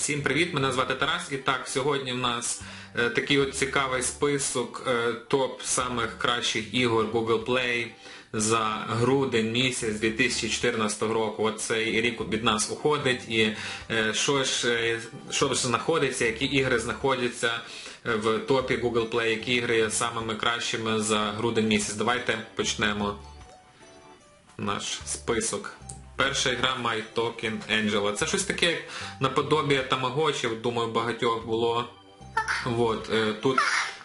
Всім привіт, мене звати Тарас. І так, сьогодні в нас е, такий от цікавий список е, топ самих кращих ігор Google Play за грудень місяць 2014 року. От цей рік від нас уходить. І е, що ж, е, що ж знаходиться, які ігри знаходяться е, в топі Google Play, які ігри є самими кращими за грудень місяць. Давайте почнемо наш список. Перша гра My Token Angela. Це щось таке як наподобі тамагочів, думаю, багатьох було. От, е, тут,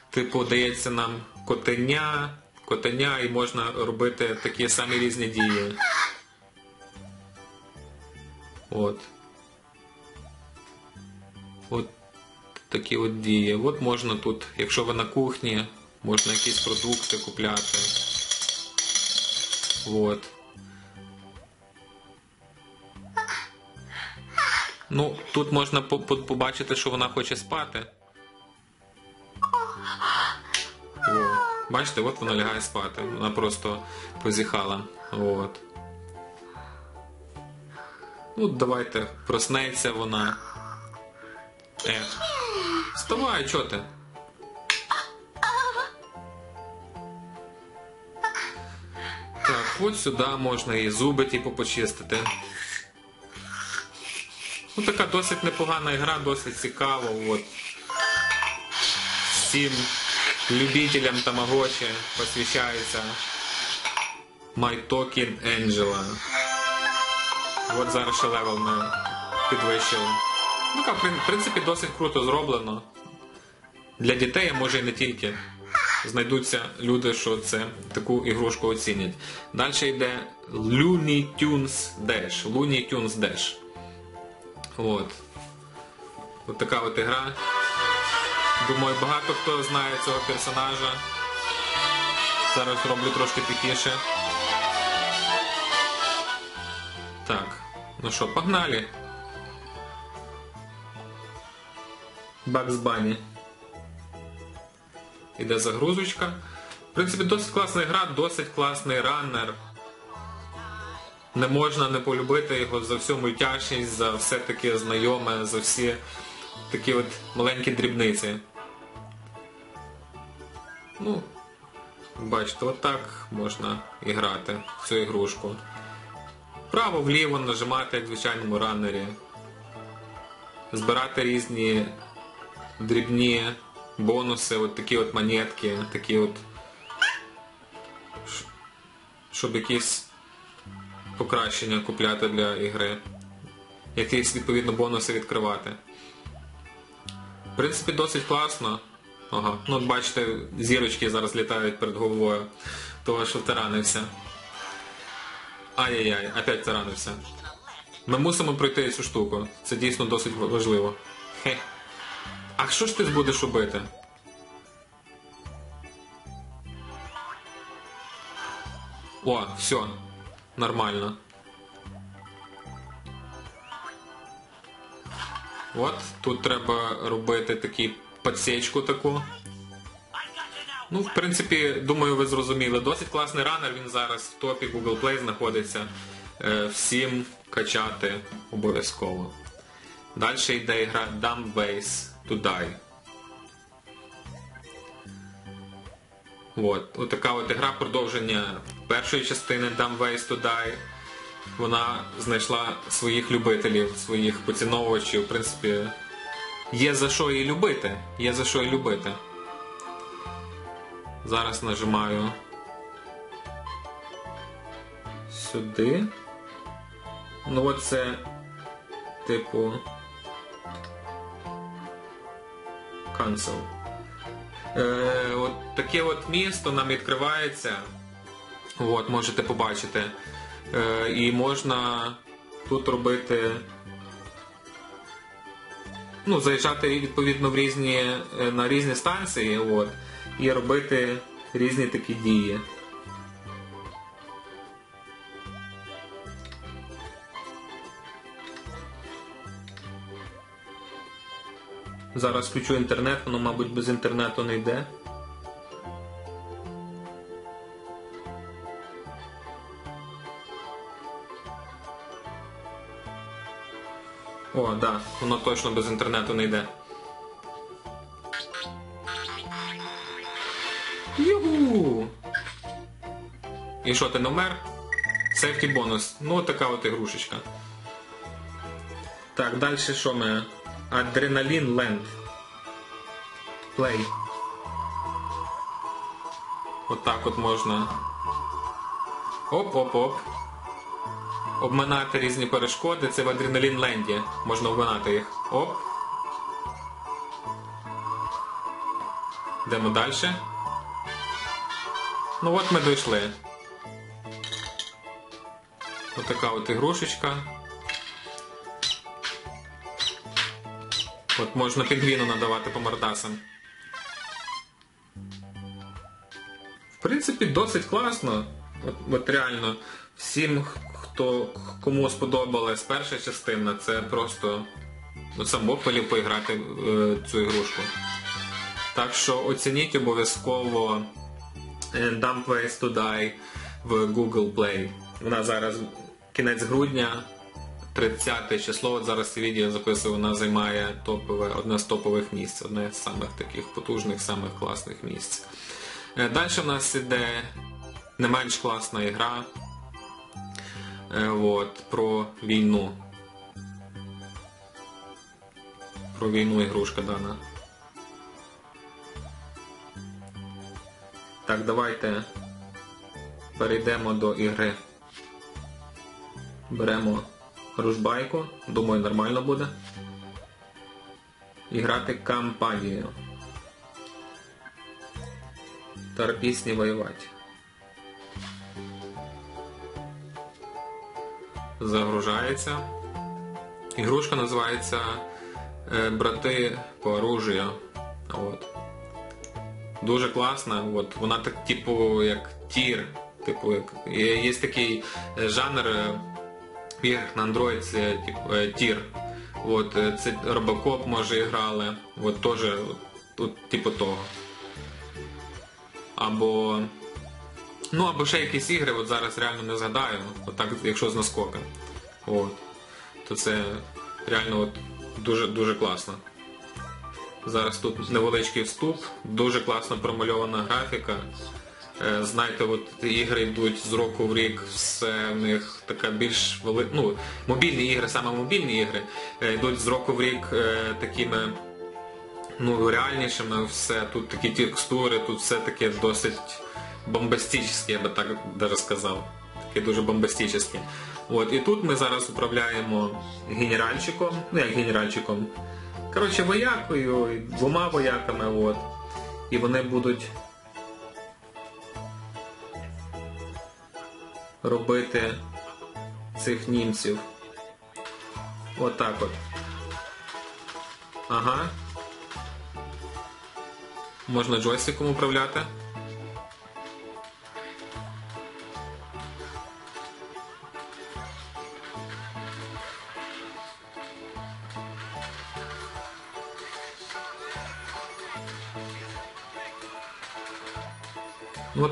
типу, дається нам котеня, котеня і можна робити такі самі різні дії. От. От такі от дії. От можна тут, якщо ви на кухні, можна якісь продукти купляти. От. Ну, тут можна по- по- побачити, що вона хоче спати. О, бачите, от вона лягає спати. Вона просто позіхала. От. Ну, давайте, проснеться вона. Е. Вставай, чого ти? Так, от сюди можна і зуби типу почистити. Ну така досить непогана гра, досить цікава. От. Всім любителям Тамагочі посвящається My Talking Angela. От зараз ще левел ми підвищили. Ну так, в принципі, досить круто зроблено. Для дітей, а може і не тільки. Знайдуться люди, що це таку ігрушку оцінять. Далі йде Looney Tunes Dash. Looney Tunes Dash. От. От така от ігра. Думаю, багато хто знає цього персонажа. Зараз роблю трошки тихіше. Так, ну що, погнали. Бакс Бані. Іде загрузочка. В принципі, досить класна гра, досить класний раннер. Не можна не полюбити його за всю мультяшність, за все таке знайоме, за всі такі от маленькі дрібниці. Ну, бачите, отак можна і грати в цю ігрушку. Вправо-вліво нажимати, як в звичайному раннері. Збирати різні дрібні бонуси, от такі от монетки, такі от. Щоб якісь покращення купляти для ігри. Якісь відповідно бонуси відкривати. В принципі, досить класно. Ага, ну бачите, зірочки зараз літають перед головою того, що втаранився. Ай-яй-яй, опять втаранився. Ми мусимо пройти цю штуку. Це дійсно досить важливо. Хе. А що ж ти будеш робити? О, все. Нормально. От, тут треба робити такі подсечку таку. Ну, в принципі, думаю, ви зрозуміли. Досить класний ранер, він зараз в топі Google Play знаходиться. Е, всім качати обов'язково. Далі йде гра Dumb Ways to Die. От, от така от гра продовження першої частини Dumb Ways to Die. Вона знайшла своїх любителів, своїх поціновувачів. В принципі, є за що її любити. Є за що її любити. Зараз нажимаю сюди. Ну от це типу cancel. Е, от таке от місто нам відкривається. От, можете побачити. Е, і можна тут робити. Ну, заїжджати відповідно в різні, е, на різні станції от, і робити різні такі дії. Зараз включу інтернет, воно, мабуть, без інтернету не йде. О, О, да, воно точно без інтернету не йде. Югу! І що, ти не? Сейфті бонус. Ну, така от ігрушечка. Так, далі що ми? Адреналін Ленд. Плей. Отак от можна. Оп-оп-оп. Обминати різні перешкоди. Це в Адреналін Ленді. Можна обминати їх. Оп. Йдемо далі. Ну от ми дійшли. Отака от ігрушечка. От можна підвіну надавати по мордасам. В принципі, досить класно. От, от реально, всім, хто кому сподобалась перша частина, це просто ну, сам Бог волів поіграти е, цю ігрушку. Так що оцініть обов'язково е, Dump Ways to Die в Google Play. Вона зараз кінець грудня, 30 число, от зараз це відео записую, вона займає топове, одне з топових місць, одне з самих таких потужних, самих класних місць. Е, Далі в нас іде не менш класна ігра е, от, про війну. Про війну ігрушка дана. Так, давайте перейдемо до ігри. Беремо ружбайку, думаю, нормально буде. І грати кампанію. Тар пісні воювати. Загружається. Ігрушка називається е, Брати по оружію. От. Дуже класна. От. Вона так, типу, як тір. Типу, як... Є, є такий е, жанр е, іграх на Android, це типу, тір. От, це Робокоп може грали. От теж от, типу того. Або. Ну, або ще якісь ігри, от зараз реально не згадаю, от так, якщо з наскока. От. То це реально от дуже дуже класно. Зараз тут невеличкий вступ, дуже класно промальована графіка. Е, Знаєте, от ігри йдуть з року в рік, все в них така більш вели... ну, мобільні ігри, саме мобільні ігри, е, йдуть з року в рік е, такими ну, реальнішими, все, тут такі текстури, тут все таке досить бомбастичне, я би так даже сказав. Таке дуже бомбастичне. От, і тут ми зараз управляємо генеральчиком, ну як генеральчиком, коротше, воякою, двома вояками, от. І вони будуть робити цих німців. Отак от. Ага. Можна джойстиком управляти.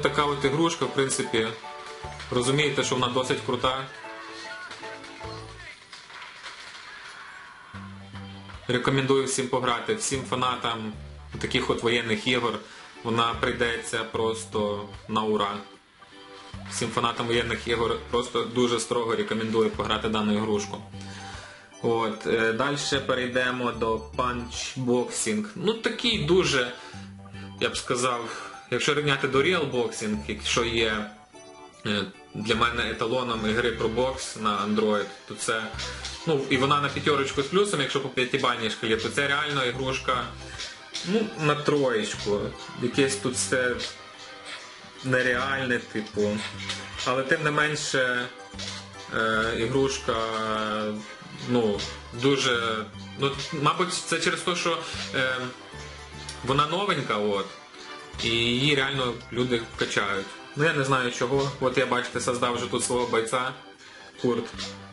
Така от ігрушка, в принципі, розумієте, що вона досить крута. Рекомендую всім пограти, всім фанатам таких от воєнних ігор. Вона прийдеться просто на ура. Всім фанатам воєнних ігор просто дуже строго рекомендую пограти дану ігрушку. От, е, далі перейдемо до панчбоксинг. Ну такий дуже, я б сказав, якщо рівняти до Real Boxing, якщо є е, для мене еталоном ігри про бокс на Android, то це. Ну, і вона на п'ятерочку з плюсом, якщо по п'ятибальній шкалі, то це реально ігрушка ну, на троєчку. Якесь тут все нереальне, типу. Але тим не менше е, ігрушка ну, дуже. Ну, мабуть, це через те, що е, вона новенька, от. І її реально люди качають. Ну я не знаю чого. От я бачите, создав вже тут свого бойця. Курт.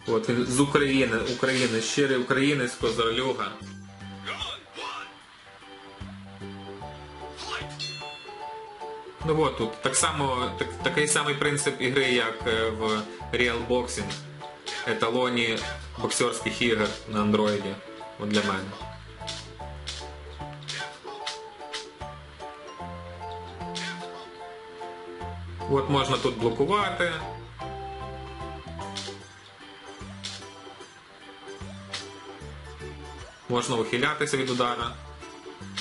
От він з України, України, щирий українець, козарлюга. Ну от тут так само, так, такий самий принцип ігри, як е, в Real Boxing. Еталоні боксерських ігор на андроїді. От для мене. От можна тут блокувати. Можна ухилятися від удара.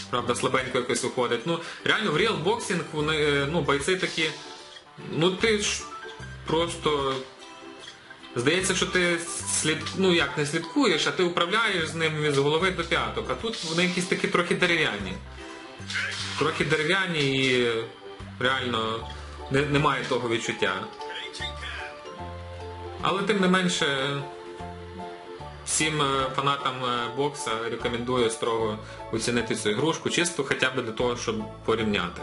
Правда, слабенько якось виходить. Ну, реально, в Boxing вони, е, ну, бойці такі. Ну ти ж просто. Здається, що ти слід, ну як не слідкуєш, а ти управляєш з ним від голови до п'яток. А тут вони якісь такі трохи дерев'яні. Трохи дерев'яні і реально не, немає того відчуття. Але тим не менше, всім е, фанатам е, бокса рекомендую строго оцінити цю ігрушку, чисто хоча б для того, щоб порівняти.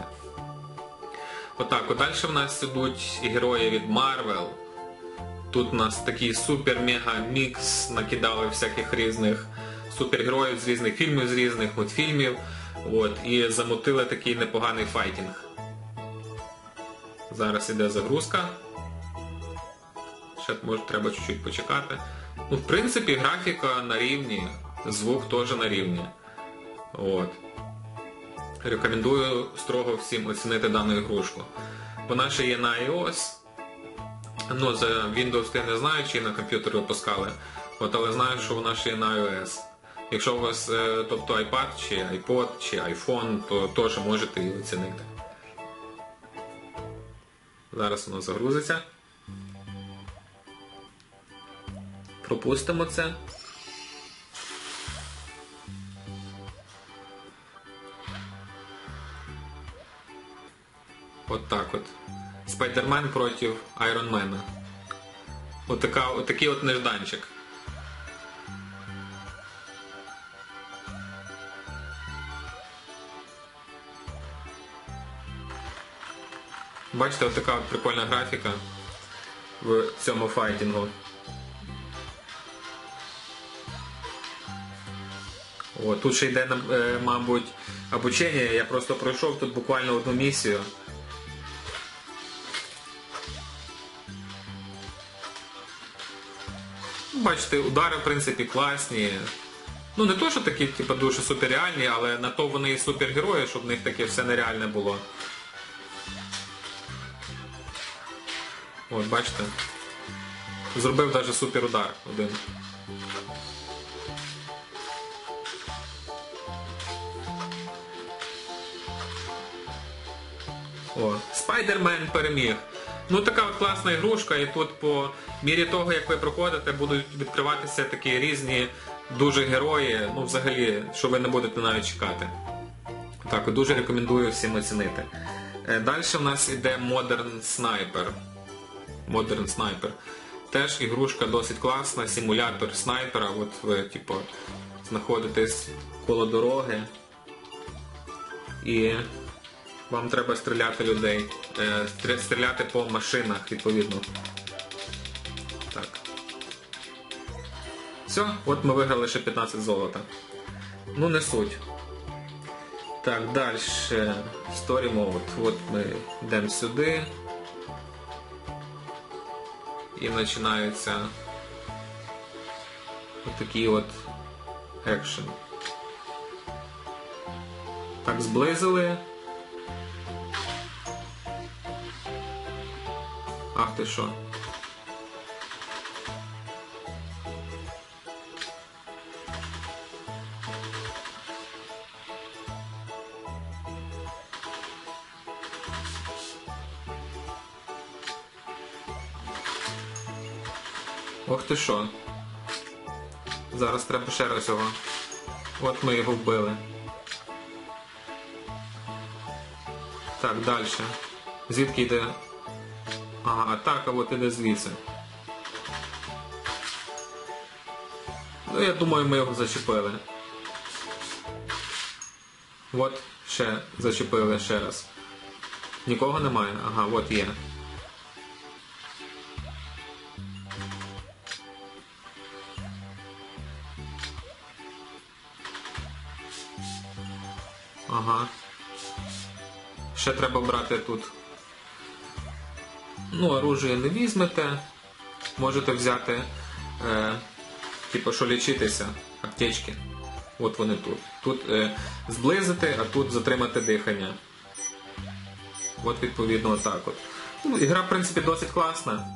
Отак, от далі в нас ідуть герої від Marvel. Тут у нас такий супер-мега-мікс накидали всяких різних супергероїв з різних фільмів, з різних мультфільмів. От, і замутили такий непоганий файтінг. Зараз іде загрузка. Ще може треба чуть-чуть почекати. Ну, в принципі, графіка на рівні, звук теж на рівні. От. Рекомендую строго всім оцінити дану ігрушку. Вона ще є на iOS. Ну, за Windows я не знаю, чи на комп'ютер випускали. От, але знаю, що вона ще є на iOS. Якщо у вас е, тобто iPad, чи iPod, чи iPhone, то теж можете її оцінити. Зараз воно загрузиться. Пропустимо це. От так от. Спайдермен проти Айронмена. Отакий от нежданчик. Бачите, от така от прикольна графіка в цьому файтінгу. О, тут ще йде, е, мабуть, обучення. Я просто пройшов тут буквально одну місію. Бачите, удари, в принципі, класні. Ну, не то, що такі, типу, дуже суперреальні, але на то вони і супергерої, щоб в них таке все нереальне було. От, бачите. Зробив навіть суперудар один. О, Спайдермен переміг. Ну така от класна ігрушка, і тут по мірі того, як ви проходите, будуть відкриватися такі різні дуже герої, ну взагалі, що ви не будете навіть чекати. Так, дуже рекомендую всім оцінити. Далі в нас йде Modern Sniper. Modern Sniper. Теж ігрушка досить класна, симулятор снайпера. От ви типу, знаходитесь коло дороги. І вам треба стріляти людей. Е, Стріляти по машинах, відповідно. Так. Все, от ми виграли ще 15 золота. Ну не суть. Так, далі. Story Mode. От ми йдемо сюди. І починається отакий от екшен. Так, зблизили. Ах ти що? Ох ти що. Зараз треба ще раз його. От ми його вбили. Так, далі. Звідки йде? Ага, атака от іде звідси. Ну, я думаю, ми його зачепили. От, ще зачепили ще раз. Нікого немає? Ага, от є. Ага. Ще треба брати тут. Ну, оружие не візьмете. Можете взяти е, типу, що лічитися, аптечки. От вони тут. Тут е, зблизити, а тут затримати дихання. От відповідно отак от. Ну, ігра, в принципі, досить класна.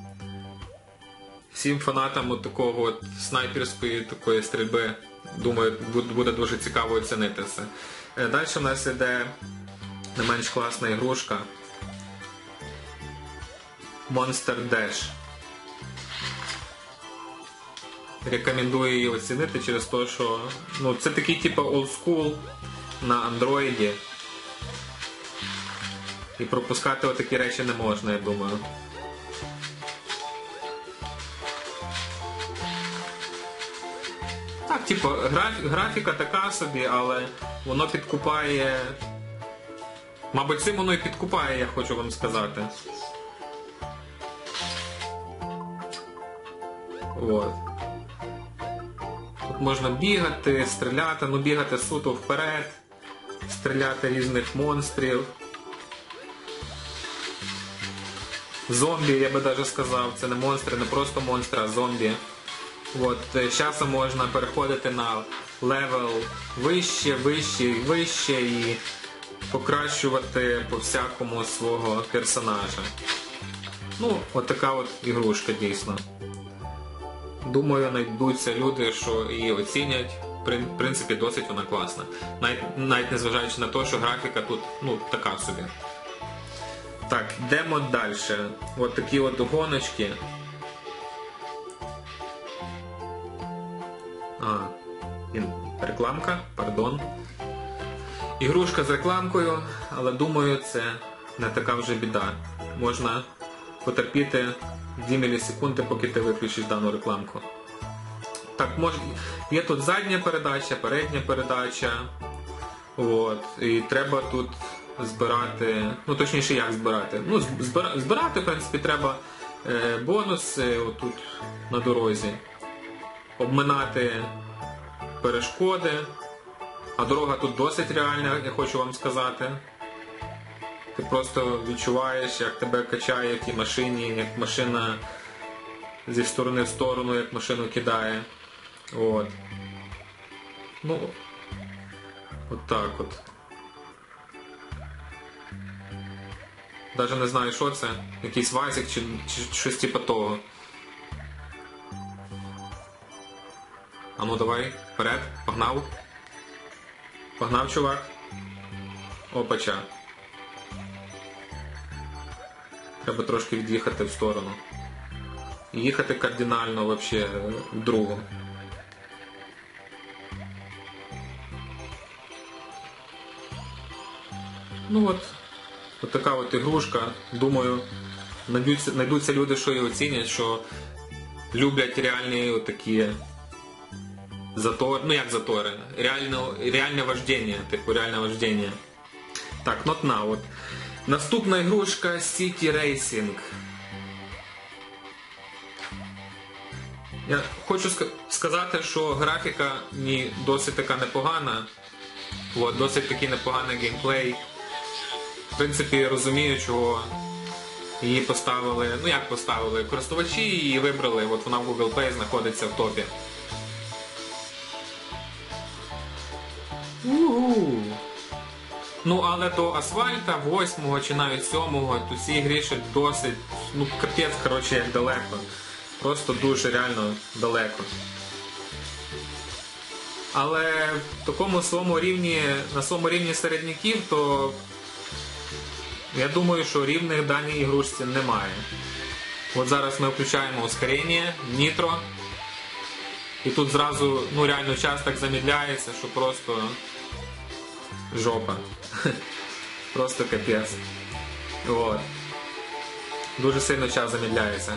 Всім фанатам от такого от снайперської такої стрільби, думаю, буде дуже цікаво оцінити це. Е, Далі в нас іде не менш класна ігрушка. Monster Dash. Рекомендую її оцінити через те, що ну, це такий типу school на андроїді. І пропускати отакі речі не можна, я думаю. Типу, граф- графіка така собі, але воно підкупає. Мабуть, цим воно і підкупає, я хочу вам сказати. От. Тут можна бігати, стріляти, ну бігати суто вперед, стріляти різних монстрів. Зомбі, я би навіть сказав, це не монстри, не просто монстри, а зомбі. От, е, часом можна переходити на левел вище, вище і вище і покращувати по всякому свого персонажа. Ну, от така от ігрушка дійсно. Думаю, знайдуться люди, що її оцінять. В принципі, досить вона класна. Навіть, навіть незважаючи на те, що графіка тут ну, така собі. Так, йдемо далі. От такі от гоночки. Рекламка, пардон. Ігрушка з рекламкою, але думаю, це не така вже біда. Можна потерпіти 2 мілісекунди, поки ти виключиш дану рекламку. Так, мож... є тут задня передача, передня передача. От. І треба тут збирати. Ну точніше як збирати. Ну, збира- збирати, в принципі, треба е, бонуси отут на дорозі. Обминати перешкоди. А дорога тут досить реальна, я хочу вам сказати. Ти просто відчуваєш, як тебе качає в тій машині, як машина зі сторони в сторону, як машину кидає. От. Ну, от так от. Даже не знаю, що це. Якийсь вазик чи, чи щось типу того. А ну давай, вперед, погнав. Погнав, чувак. Опача. Треба трошки від'їхати в сторону. Їхати кардинально вообще в другу. Ну от, от така от ігрушка. Думаю, знайдуться люди, що її оцінять, що люблять реальні такі затор, ну як затори, реально, реальне вождення, типу реальне вождення. Так, not now. От. Наступна ігрушка City Racing. Я хочу сказати, що графіка ні досить така непогана. От, досить такий непоганий геймплей. В принципі, я розумію, чого її поставили. Ну як поставили? Користувачі її вибрали, от вона в Google Play знаходиться в топі. Ну, але до асфальта, восьмого чи навіть сьомого, то ці ігри ще досить, ну капець, коротше, як далеко. Просто дуже реально далеко. Але в такому своєму рівні, на своєму рівні середняків, то я думаю, що рівних даній ігрушці немає. От зараз ми включаємо ускорення, нітро. І тут зразу ну реально час так замідляється, що просто жопа. Просто капець. От. Дуже сильно час замідляється.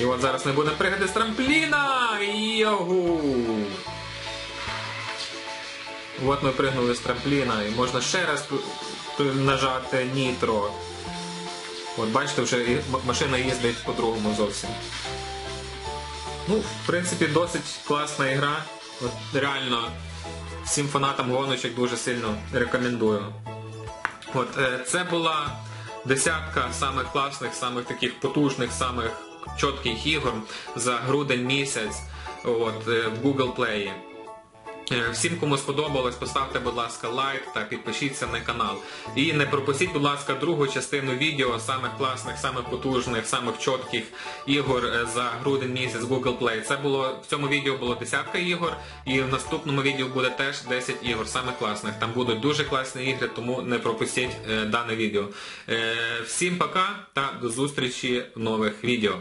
І от зараз ми будемо пригати з трампліна! Йогу! От ми пригнули з трампліна і можна ще раз нажати нітро. От бачите, вже машина їздить по-другому зовсім. Ну, в принципі, досить класна ігра. От реально всім фанатам гоночок дуже сильно рекомендую. От е, це була десятка самих класних, самих таких потужних, самих чітких ігор за грудень місяць от, е, в Google Play. Е, Всім, кому сподобалось, поставте, будь ласка, лайк та підпишіться на канал. І не пропустіть, будь ласка, другу частину відео самих класних, самих потужних, самих чітких ігор е, за грудень місяць Google Play. Це було в цьому відео було десятка ігор, і в наступному відео буде теж 10 ігор, самих класних. Там будуть дуже класні ігри, тому не пропустіть е, дане відео. Е, всім пока та до зустрічі в нових відео.